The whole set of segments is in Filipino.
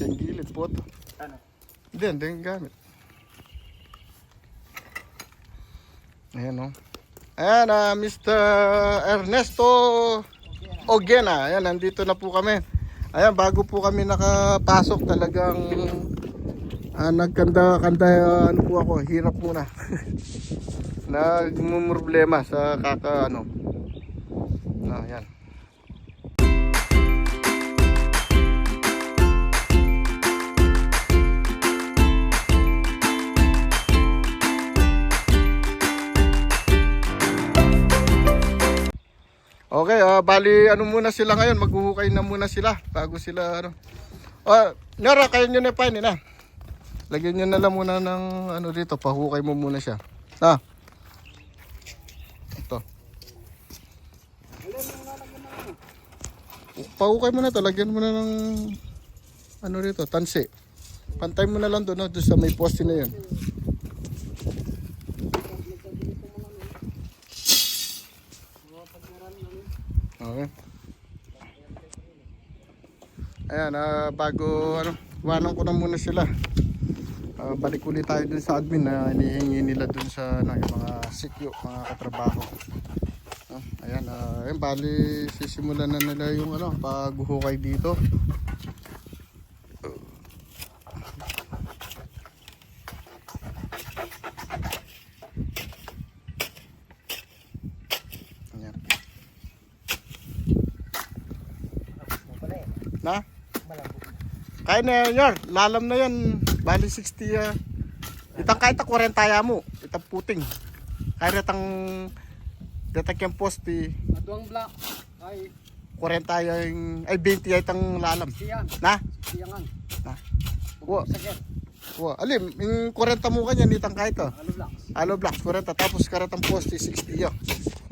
Yung gilid po to. Ano? Hindi yung gamit. Ayan o. Ayan, ah, Mr. Ernesto Ogena. Ayan, nandito na po kami. Ayan, bago po kami nakapasok talagang ah, nagkanda-kanda ano po ako, hirap muna. Nagmumroblema sa kaka ano. Na, ayan. Okay, ah bali ano muna sila ngayon, maghuhukay na muna sila bago sila ano. Ah, Nara, kayo nyo na painin na. Lagyan nyo na lang muna ng ano dito, pahukay mo muna siya. Ha? Ito. Pahukay mo na to, lagyan mo na ng ano dito, tansi. Pantay mo na lang doon, no? doon sa may poste na yun. Okay. Ayan, ah, bago ano, iwanan ko na muna sila. Ah, balik ulit tayo dun sa admin na inihingi nila dun sa ano, yung mga sikyo, mga katrabaho. Ah, ayan, ah, ayan, bali sisimulan na nila yung ano, paghuhukay dito. Ayan. Na? Kaya na Yor. Lalam na yan. Bali 60. Uh, itang kahit 40 ya mo. Itang puting. Kaya itang detak yung poste. Aduang black. Ay, 40 yung, ay 20 ay itang lalam. siyan. Na? Siyangan. Na? Wa. Wa. Alim, yung 40 mo kanya, itang kahit to. Ano black? Alo blocks, 40. Tapos karatang poste, 60 yun.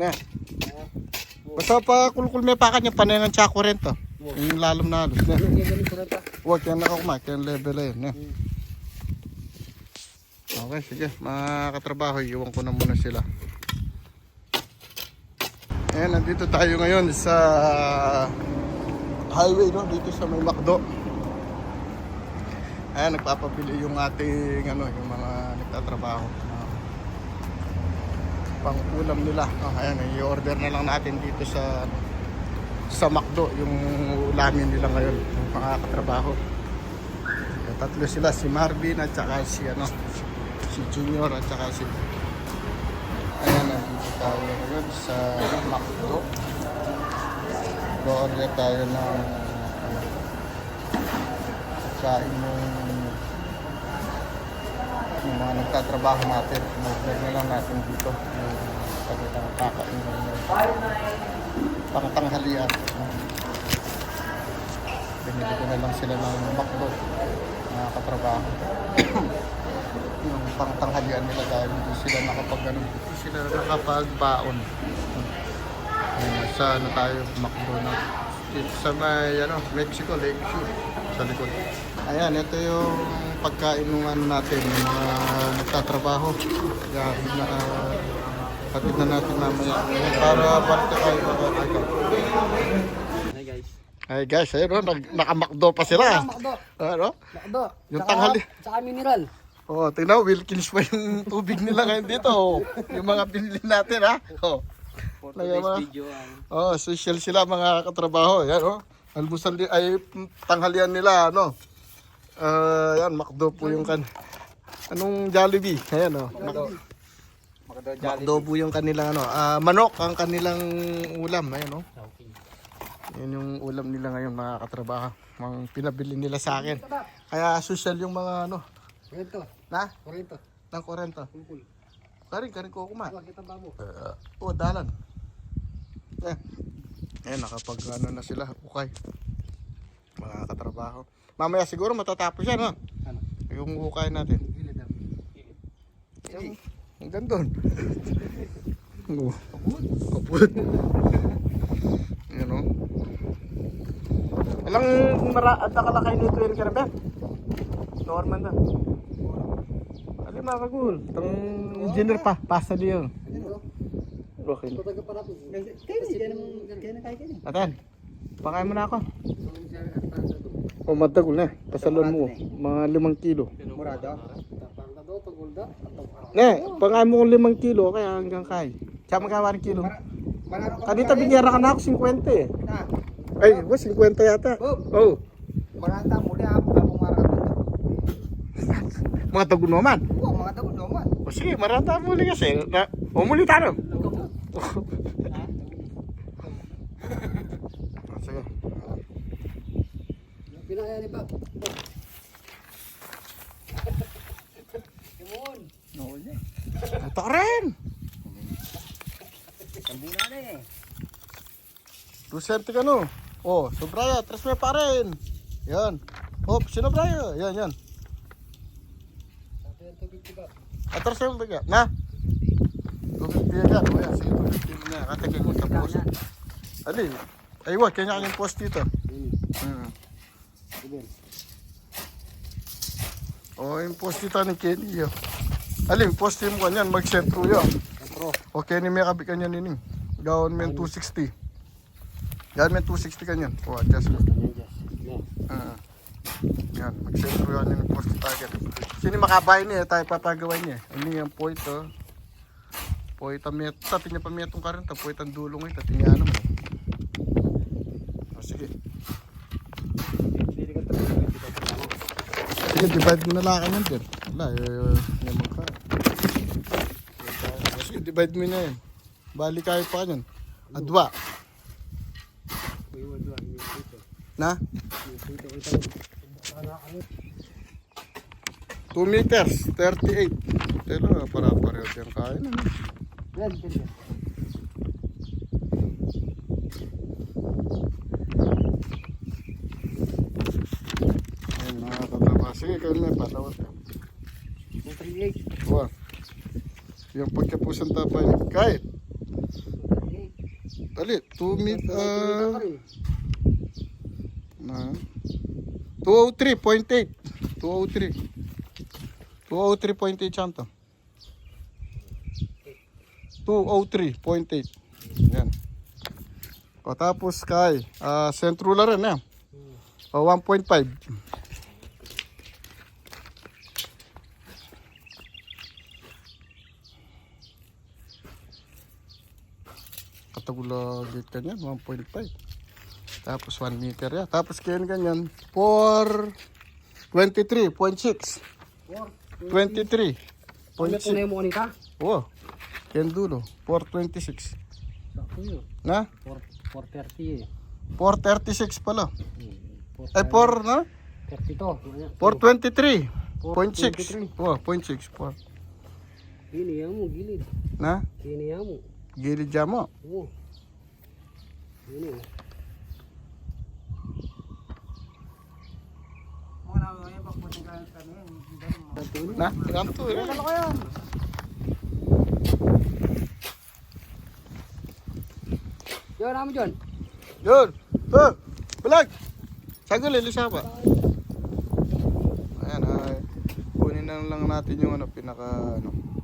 Na. Basta pa kulkul may pakan yung panayangan tsaka 40. Yung lalam na halos. Na. Ta. Huwag yan nakakuma, kaya level na yun. eh. Okay, sige. Mga katrabaho, iwan ko na muna sila. Ayan, nandito tayo ngayon sa highway, no? Dito sa may McDo. Ayan, nagpapabili yung ating, ano, yung mga nagtatrabaho. Ah, pang ulam nila. Oh, ayan, i-order na lang natin dito sa ano, sa McDo yung ulamin nila ngayon, yung mga katrabaho. Tatlo sila, si Marvin at saka si ano, si Junior at saka si Ayan, nandito tayo ngayon sa McDo. Order tayo ng ano, kain yung yung mga nagtatrabaho natin. Order na lang natin dito yung kanilang kakain ng pangtanghalian. Binili ko na lang sila ng McDo mga katrabaho. yung pangtanghalian nila dahil hindi sila nakapag ano, sila nakapagbaon. Ayun, sa ano tayo, McDo na sa may ano, Mexico, Lake Shore sa likod. Ayan, ito yung pagkain ng ano natin, mga nagtatrabaho. Kaya na Hatid na natin mamaya. Para balik tayo makakain. Hey guys. Ay guys, ayun oh, nag, nakamakdo pa sila. Makdo. Ano? Makdo. Yung Tsaka- tanghali. Tsaka mineral. Oh, tingnan, Wilkins pa yung tubig nila ngayon dito. Oh. Yung mga binili natin ha. Oh. For Lagyan mo. today's video. ano. Oh, social sila mga katrabaho. Yan oh. Almusal di- ay tanghalian nila ano. Ah, yan makdo po yung kan. Anong Jollibee? Ayan oh. Mak- Makdo makdo po yung kanilang ano. Ah, manok ang kanilang ulam. Ayan oh. Yan yung ulam nila ngayon mga katrabaho. Mga pinabili nila sa akin. Kaya social yung mga ano. Kurento. Na? Kurento. Ng 40. Kumpul. Karin, karin ko kumain. Huwag kita babo. Uh, oh, dalan. Eh, eh nakapag ano na sila, ukay. Mga katrabaho. Mamaya siguro matatapos yan, ha? Ano? Yung ukay natin. Yung, hanggang doon. Oh, kaput. Yan, oh. Ilang mara at nakalakay nito yan, Karabe? Norman na. Ano mga kagul? Itong engineer pa, pasa diyo. Okay. Atan, pakain mo na ako. O matagol na. Pasalon mo. Mga limang kilo. Murado. Ne, pangay mo kong limang kilo, kaya hanggang kay. Tsaka magkawa ng kilo. Kanita binyara ka na ako 50 eh. Na. Ay, was 50 yata. Bob. Oh, Maranta muli ako kapong maranta. mga tagun naman. Oo, mga daw naman. O sige, maranta muli kasi. Na, o muli tayo. Ah, sige. Pinakaya ni Bob. Ito ka rin. Sambuna na eh. 270 ka no. Oh, sobraya, tres me pa rin. Yan. Oh, sino braya? Yan, yan. Atras yung biga. Na? Tubig biga. O yan, sige, tubig biga na. Katagin mo sa post. Ali, aywa, kanya kanyang post dito. Hmm. O, yung post dito ni Kenny yun. Ali, post mo kanyan, mag-sentro yun. Sentro. O Kenny may kabi kanyan. Gawon mo yung 260. Yan may 260 kanyan. O, adjust mo. Ah. yan, mag-sentro yan yung post target. Sino makabay niya, tayo papagawa niya. Ini yung point, oh. Point ang met, tapi niya pa metong karin, ta point ang dulong ito, tingnan mo. O, sige. Sige, divide mo na lang kanyan din. Wala, eh. O, Sige, divide mo na. Bali kayo pa kanyan. Adwa. Na? 2 meters, 38. Pero para pareho yung kain. Ano? Yung pagkapusan tapay. Kahit. Dali, 2 meet, ah, na. 203.8. 203. 203.8 chanto. 203.8. Yan. O tapos kay, ah, centrula rin eh. O 1.5. Gate kanyan, 1.5. Tapos 1 meter ya. Tapos kayan ganyan, 4 23.6. 23. Ano na yung mo kanita? Oh. Yan dulo, 426. Sakto yun. Na? 430 eh. 436 pala. Hmm, Ay 4 na? 32. 423. 423. 0.6. Oh, 0.6. 4. Kiniya mo, gilid. Na? Kiniya mo. Gilid dyan mo. Oo. Yun eh. Na? Ganto. Ano kaya? Yun, namin dyan. Yun. Oh, bulag. Sagol, ilisa pa. Ayan, ay. Kunin na lang natin yung ano, pinaka, ano.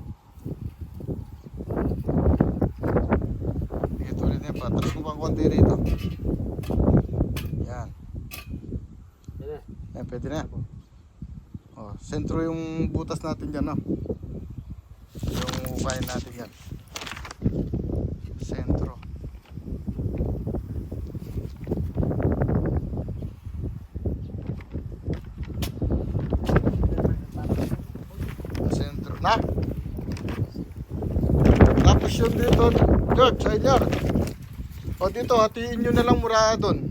Patras mo pang konti rito. Yan. Yan pwede na. Oh, sentro yung butas natin dyan, no? Yung ukayin natin yan. Sentro. Sentro. Na? Tapos yun dito, George, sa inyo. O dito, hatiin nyo na lang mura doon.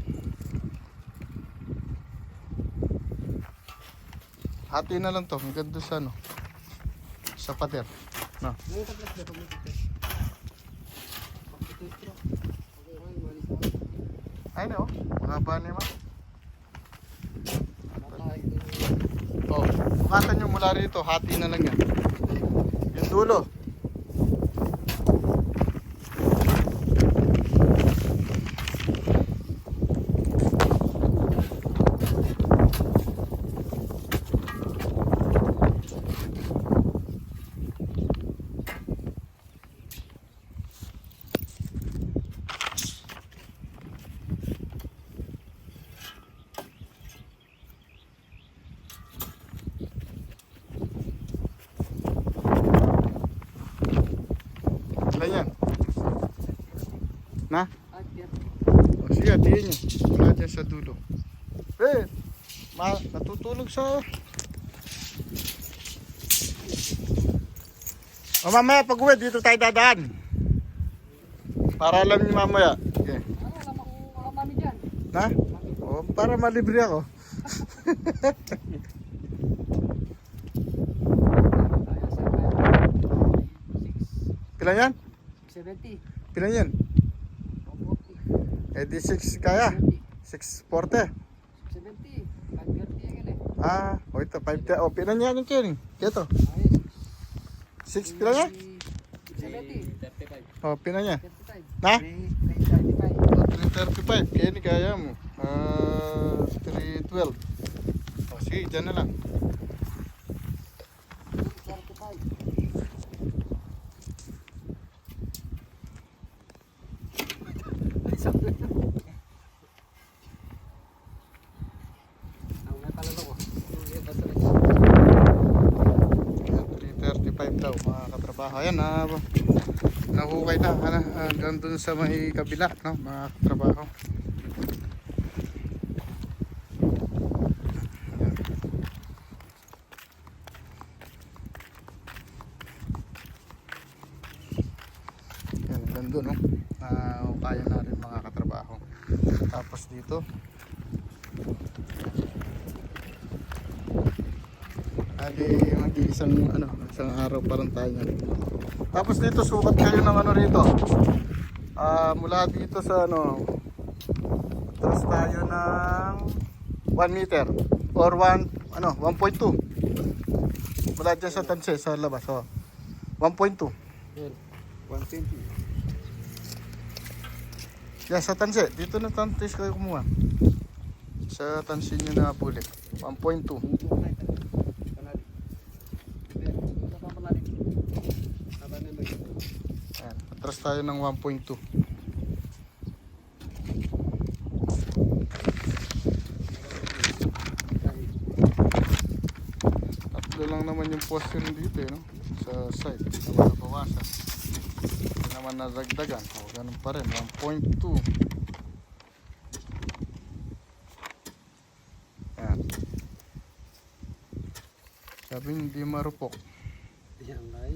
Hati na lang to, ang ganda sa ano. Sa pader. No. Ay no, mahaba na naman. Oh, bukatan nyo mula rito, hati na lang yan. Yung dulo. Sige, hatiin nyo. Wala dyan sa dulo. Eh, ma natutulog sa... O mamaya pag uwi, dito tayo dadaan. Para alam niyo mamaya. Okay. Na? O, para malibre ako. Pilan yan? 70. Pilan yan? 140. Eh di 6 kaya. 640. 70. 530 yan eh. Ah, o ito, 5 O, pilan yan yung kiring. Ito. Ayos. 6 pilan yan? 70. O, pilan yan. 35. Na? 335. 335. Kaya ni kaya mo. Ah, 312. O, sige, dyan na lang. 45. Ang may palalo ko. Hindi, basta lang. Ayan, 335 daw mga katrabaho. Ayan, na nahukay na. Ano, hanggang dun sa may kabila, no, mga hanggang dun, no. Nahukayan na rin mga katrabaho. Tapos dito, Ali, mag-iisang ano, isang araw pa lang tayo niyan. Tapos dito sukat kayo ng ano rito. Ah, mula dito sa ano atras tayo ng 1 meter or 1 ano, 1.2. Mula dyan sa tanse sa labas, oh. 1.2. Yan. 120. Yeah, sa tanse, dito na tanse kayo kumuha. Sa tanse nyo na bulik. 1.2. Atras tayo ng 1.2. Tatlo lang naman yung poste rin dito eh, no? Sa side. Naman nabawasan. Hindi naman nadagdagan. O, ganun pa rin. 1.2. Ayan. Sabi hindi marupok. Yan ay.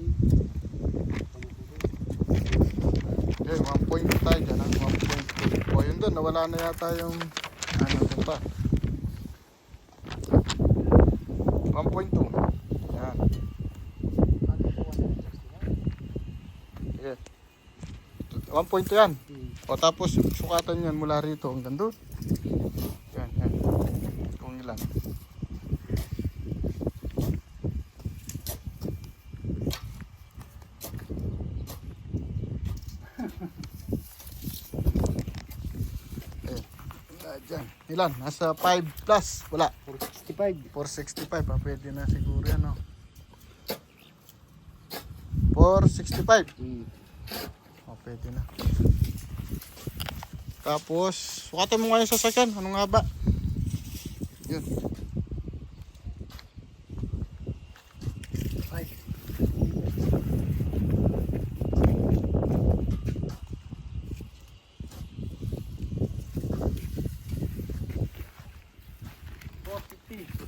Eh, 1.2 tayo dyan, ha? 1.2. O, yun doon, nawala na yata yung, ano doon pa. 1.2. Yan. Sige. 1.2 yan. O, tapos, sukatan yan mula rito hanggang doon. Yan, yan. Kung ilan. Eh, wala dyan. Ilan? Nasa 5 plus. Wala. 465. 465 ah, pwede na siguro yan no? 465 Hmm. oh, pwede na tapos sukatan mo nga yung sasakyan anong haba yun Ay.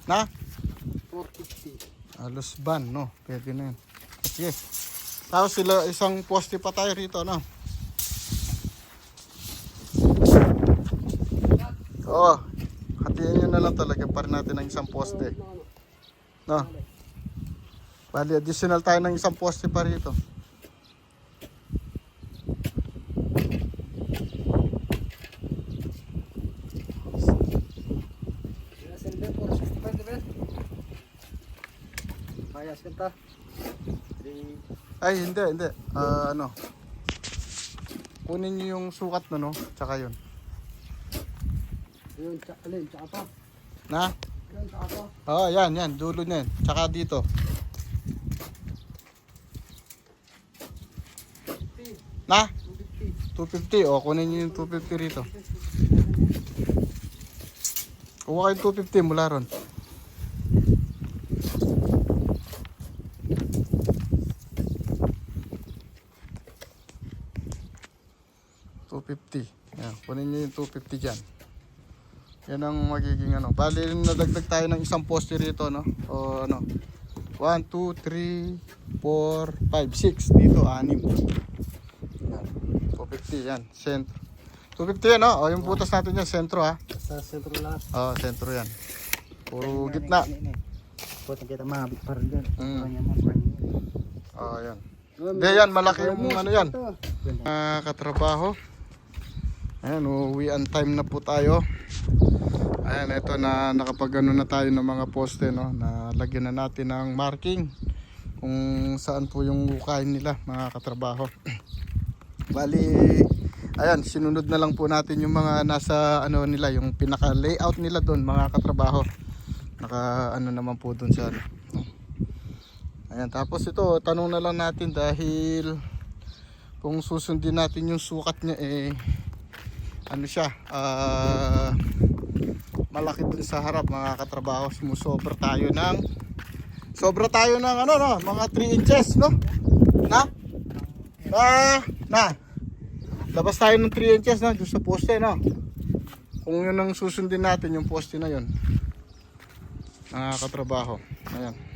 na 450. Halos ban no? Pwede na yun. Sige. Tapos sila isang poste pa tayo rito no? Oo. Hatiin nyo na lang talaga pa rin natin ng isang poste. No? Bali additional tayo ng isang poste pa rito Silver 465 di ba? Ayos ka ta. Ay, hindi, hindi. Ah, ano. Kunin niyo yung sukat na, no? Tsaka yun. Yun, tsaka alin, tsaka pa. Na? Yun, tsaka pa. Oo, oh, yan, yan. Dulo na yan. Tsaka dito. 50. Na? 250. 250. O, kunin niyo yung 250 rito. Kuha kayong 250 mula ron. Two fifty Kunin nyo yung 250 dyan. Yan ang magiging ano. Bali, nadagdag tayo ng isang poste rito, no? O ano. 1, 2, 3, 4, 5, 6. Dito, 6. Yan. 250 yan. Sentro. 250 yan, no? O, yung butas natin yan, sentro, ha? Sa sentro lahat. O, sentro yan. Puro gitna. Puta kita mabit pa rin dyan. Mm. Kanya mo, kanya. O, yan. Hindi yan, malaki yung ano yan. Mga katrabaho. Ayan, uuwian time na po tayo. Ayan, ito na nakapagano na tayo ng mga poste, no? Na lagyan na natin ng marking kung saan po yung hukayin nila, mga katrabaho. Bali, ayan, sinunod na lang po natin yung mga nasa ano nila, yung pinaka layout nila doon, mga katrabaho. Naka ano naman po doon sa ano. Ayan, tapos ito, tanong na lang natin dahil kung susundin natin yung sukat niya eh ano siya, ah malaki din sa harap mga katrabaho, sumusobra tayo ng sobra tayo ng ano no, mga 3 inches no? Na? Na? Na? Labas tayo ng 3 inches na doon sa poste no? Kung yun ang susundin natin yung poste na yun mga katrabaho, ayan